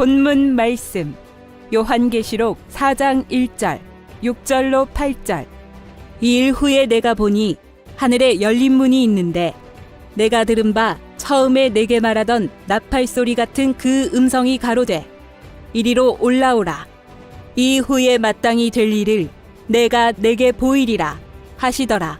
본문 말씀 요한계시록 4장 1절 6절로 8절. 이 일 후에 내가 보니 하늘에 열린 문이 있는데 내가 들은 바 처음에 내게 말하던 나팔 소리 같은 그 음성이 가로되 이리로 올라오라. 이 후에 마땅히 될 일을 내가 내게 보이리라 하시더라.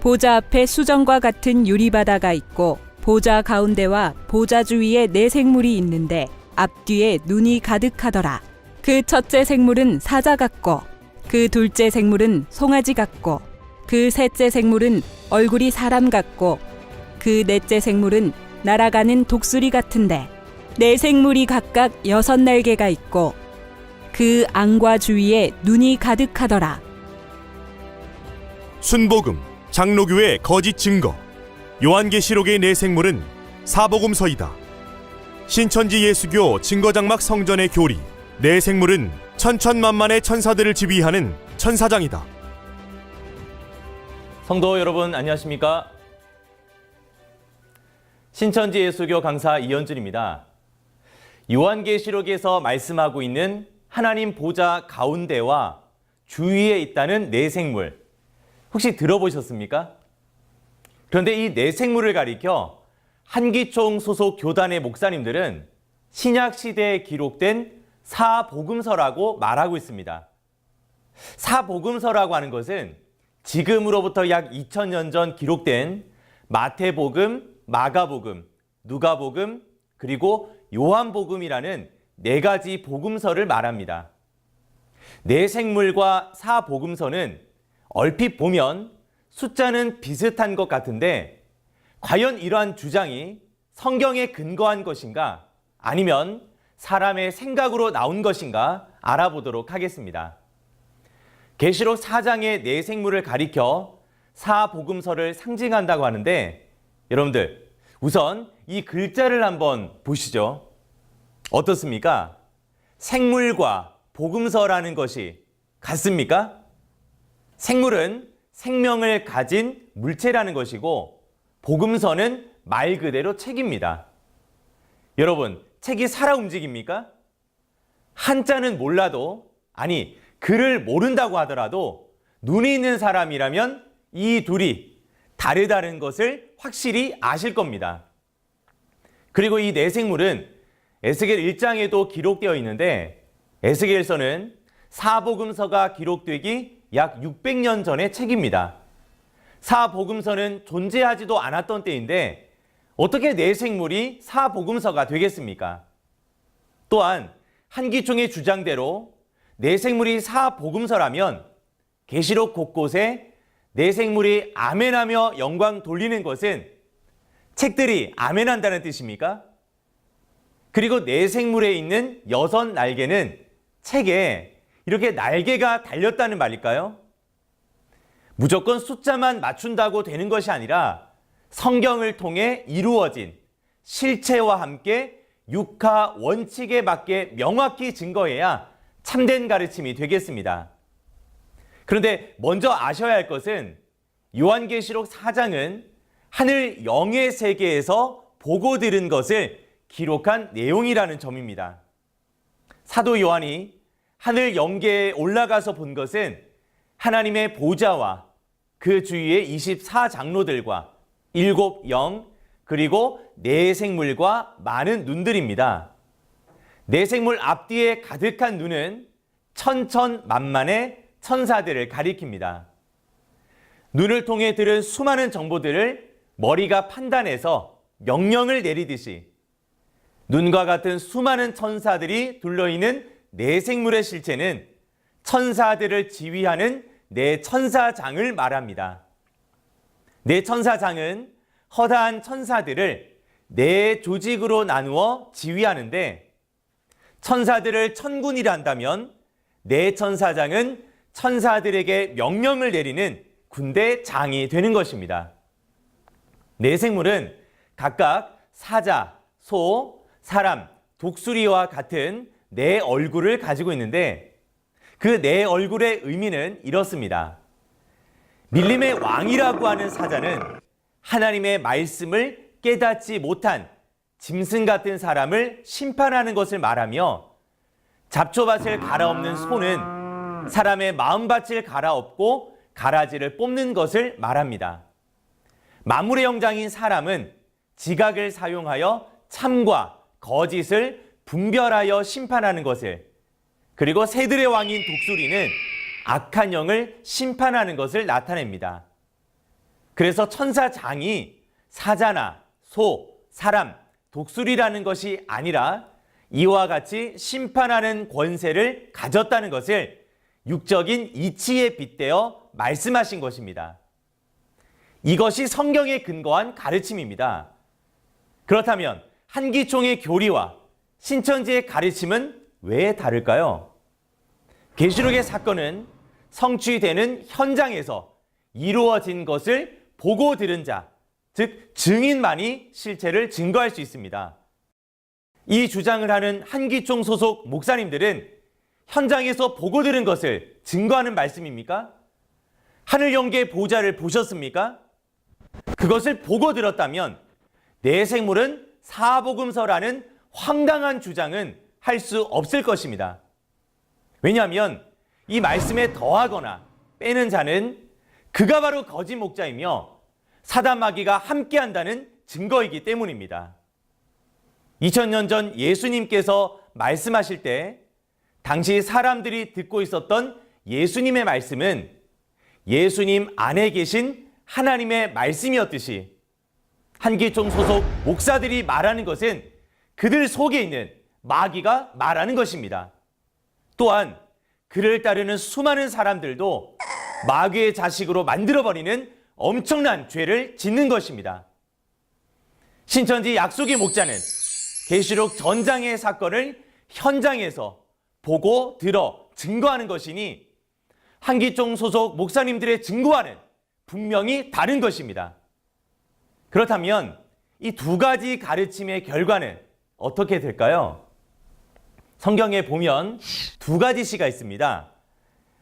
보좌 앞에 수정과 같은 유리바다가 있고 보좌 가운데와 보좌 주위에 네 생물이 있는데 앞뒤에 눈이 가득하더라. 그 첫째 생물은 사자 같고 그 둘째 생물은 송아지 같고 그 셋째 생물은 얼굴이 사람 같고 그 넷째 생물은 날아가는 독수리 같은데 네 생물이 각각 여섯 날개가 있고 그 앙과 주위에 눈이 가득하더라. 순복음, 장로교의 거짓 증거, 요한계시록의 네 내생물은 사복음서이다. 신천지 예수교 증거장막 성전의 교리, 네 내생물은 천천만만의 천사들을 지휘하는 천사장이다. 성도 여러분 안녕하십니까? 신천지 예수교 강사 이현준입니다. 요한계시록에서 말씀하고 있는 하나님 보좌 가운데와 주위에 있다는 네 생물 혹시 들어보셨습니까? 그런데 이네 생물을 가리켜 한기총 소속 교단의 목사님들은 신약 시대에 기록된 사복음서라고 말하고 있습니다. 사복음서라고 하는 것은 지금으로부터 약 2000년 전 기록된 마태복음, 마가복음, 누가복음, 그리고 요한복음이라는 네 가지 복음서를 말합니다. 네 생물과 사복음서는 얼핏 보면 숫자는 비슷한 것 같은데 과연 이러한 주장이 성경에 근거한 것인가 아니면 사람의 생각으로 나온 것인가 알아보도록 하겠습니다. 계시록 4장의 네 생물을 가리켜 사복음서를 상징한다고 하는데 여러분들 우선 이 글자를 한번 보시죠. 어떻습니까? 생물과 복음서라는 것이 같습니까? 생물은 생명을 가진 물체라는 것이고 복음서는 말 그대로 책입니다. 여러분, 책이 살아 움직입니까? 한자는 몰라도 아니 글을 모른다고 하더라도 눈이 있는 사람이라면 이 둘이 다르다는 것을 확실히 아실 겁니다. 그리고 이 내생물은 에스겔 1장에도 기록되어 있는데 에스겔서는 사복음서가 기록되기 약 600년 전의 책입니다. 사복음서는 존재하지도 않았던 때인데 어떻게 내생물이 사복음서가 되겠습니까? 또한 한기총의 주장대로 내생물이 사복음서라면 계시록 곳곳에 내생물이 아멘하며 영광 돌리는 것은 책들이 아멘한다는 뜻입니까? 그리고 내생물에 있는 여섯 날개는 책에 이렇게 날개가 달렸다는 말일까요? 무조건 숫자만 맞춘다고 되는 것이 아니라 성경을 통해 이루어진 실체와 함께 육하 원칙에 맞게 명확히 증거해야 참된 가르침이 되겠습니다. 그런데 먼저 아셔야 할 것은 요한계시록 4장은 하늘 영의 세계에서 보고 들은 것을 기록한 내용이라는 점입니다. 사도 요한이 하늘 영계에 올라가서 본 것은 하나님의 보좌와 그 주위의 24장로들과 일곱 영 그리고 네 생물과 많은 눈들입니다. 네 생물 앞뒤에 가득한 눈은 천천만만의 천사들을 가리킵니다. 눈을 통해 들은 수많은 정보들을 머리가 판단해서 명령을 내리듯이 눈과 같은 수많은 천사들이 둘러있는 네 생물의 실체는 천사들을 지휘하는 네 천사장을 말합니다. 네 천사장은 허다한 천사들을 네 조직으로 나누어 지휘하는데 천사들을 천군이라 한다면 네 천사장은 천사들에게 명령을 내리는 군대 장이 되는 것입니다. 네 생물은 각각 사자, 소, 사람, 독수리와 같은 네 얼굴을 가지고 있는데 그네 얼굴의 의미는 이렇습니다. 밀림의 왕이라고 하는 사자는 하나님의 말씀을 깨닫지 못한 짐승 같은 사람을 심판하는 것을 말하며 잡초밭을 갈아엎는 소는 사람의 마음밭을 갈아엎고 가라지를 뽑는 것을 말합니다. 만물의 영장인 사람은 지각을 사용하여 참과 거짓을 분별하여 심판하는 것을 그리고 새들의 왕인 독수리는 악한 영을 심판하는 것을 나타냅니다. 그래서 천사장이 사자나 소, 사람, 독수리라는 것이 아니라 이와 같이 심판하는 권세를 가졌다는 것을 육적인 이치에 빗대어 말씀하신 것입니다. 이것이 성경에 근거한 가르침입니다. 그렇다면 한기총의 교리와 신천지의 가르침은 왜 다를까요? 계시록의 사건은 성취되는 현장에서 이루어진 것을 보고 들은 자, 즉 증인만이 실체를 증거할 수 있습니다. 이 주장을 하는 한기총 소속 목사님들은 현장에서 보고 들은 것을 증거하는 말씀입니까? 하늘 영계 보좌를 보셨습니까? 그것을 보고 들었다면 내 생물은 사복음서라는 황당한 주장은 할 수 없을 것입니다. 왜냐하면 이 말씀에 더하거나 빼는 자는 그가 바로 거짓 목자이며 사단 마귀가 함께한다는 증거이기 때문입니다. 2000년 전 예수님께서 말씀하실 때 당시 사람들이 듣고 있었던 예수님의 말씀은 예수님 안에 계신 하나님의 말씀이었듯이 한기총 소속 목사들이 말하는 것은 그들 속에 있는 마귀가 말하는 것입니다. 또한 그를 따르는 수많은 사람들도 마귀의 자식으로 만들어버리는 엄청난 죄를 짓는 것입니다. 신천지 약속의 목자는 계시록 전장의 사건을 현장에서 보고 들어 증거하는 것이니 한기총 소속 목사님들의 증거와는 분명히 다른 것입니다. 그렇다면 이 두 가지 가르침의 결과는 어떻게 될까요? 성경에 보면 두 가지 시가 있습니다.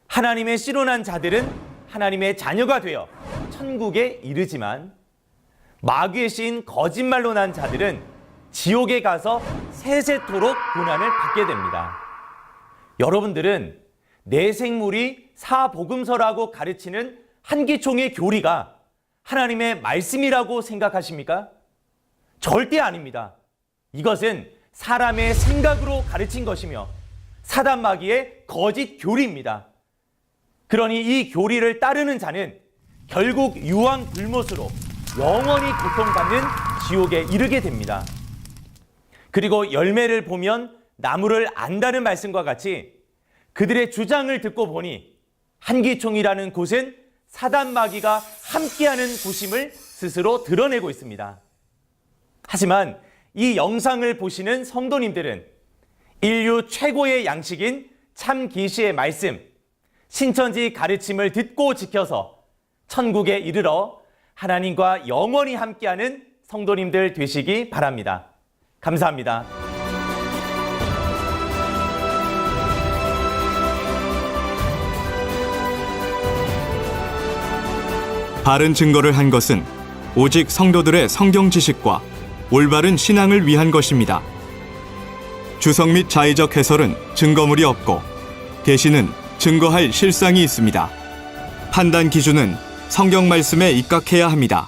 하나님의 씨로 난 자들은 하나님의 자녀가 되어 천국에 이르지만 마귀의 씨인 거짓말로 난 자들은 지옥에 가서 세세토록 고난을 받게 됩니다. 여러분들은 내 생물이 사복음서라고 가르치는 한기총의 교리가 하나님의 말씀이라고 생각하십니까? 절대 아닙니다. 이것은 사람의 생각으로 가르친 것이며 사단 마귀의 거짓 교리입니다. 그러니 이 교리를 따르는 자는 결국 유황 불못으로 영원히 고통받는 지옥에 이르게 됩니다. 그리고 열매를 보면 나무를 안다는 말씀과 같이 그들의 주장을 듣고 보니 한기총이라는 곳은 사단 마귀가 함께하는 곳임을 스스로 드러내고 있습니다. 하지만 이 영상을 보시는 성도님들은 인류 최고의 양식인 참 계시의 말씀, 신천지 가르침을 듣고 지켜서 천국에 이르러 하나님과 영원히 함께하는 성도님들 되시기 바랍니다. 감사합니다. 바른 증거를 한 것은 오직 성도들의 성경 지식과 올바른 신앙을 위한 것입니다. 주석 및 자의적 해설은 증거물이 없고 계시는 증거할 실상이 있습니다. 판단 기준은 성경 말씀에 입각해야 합니다.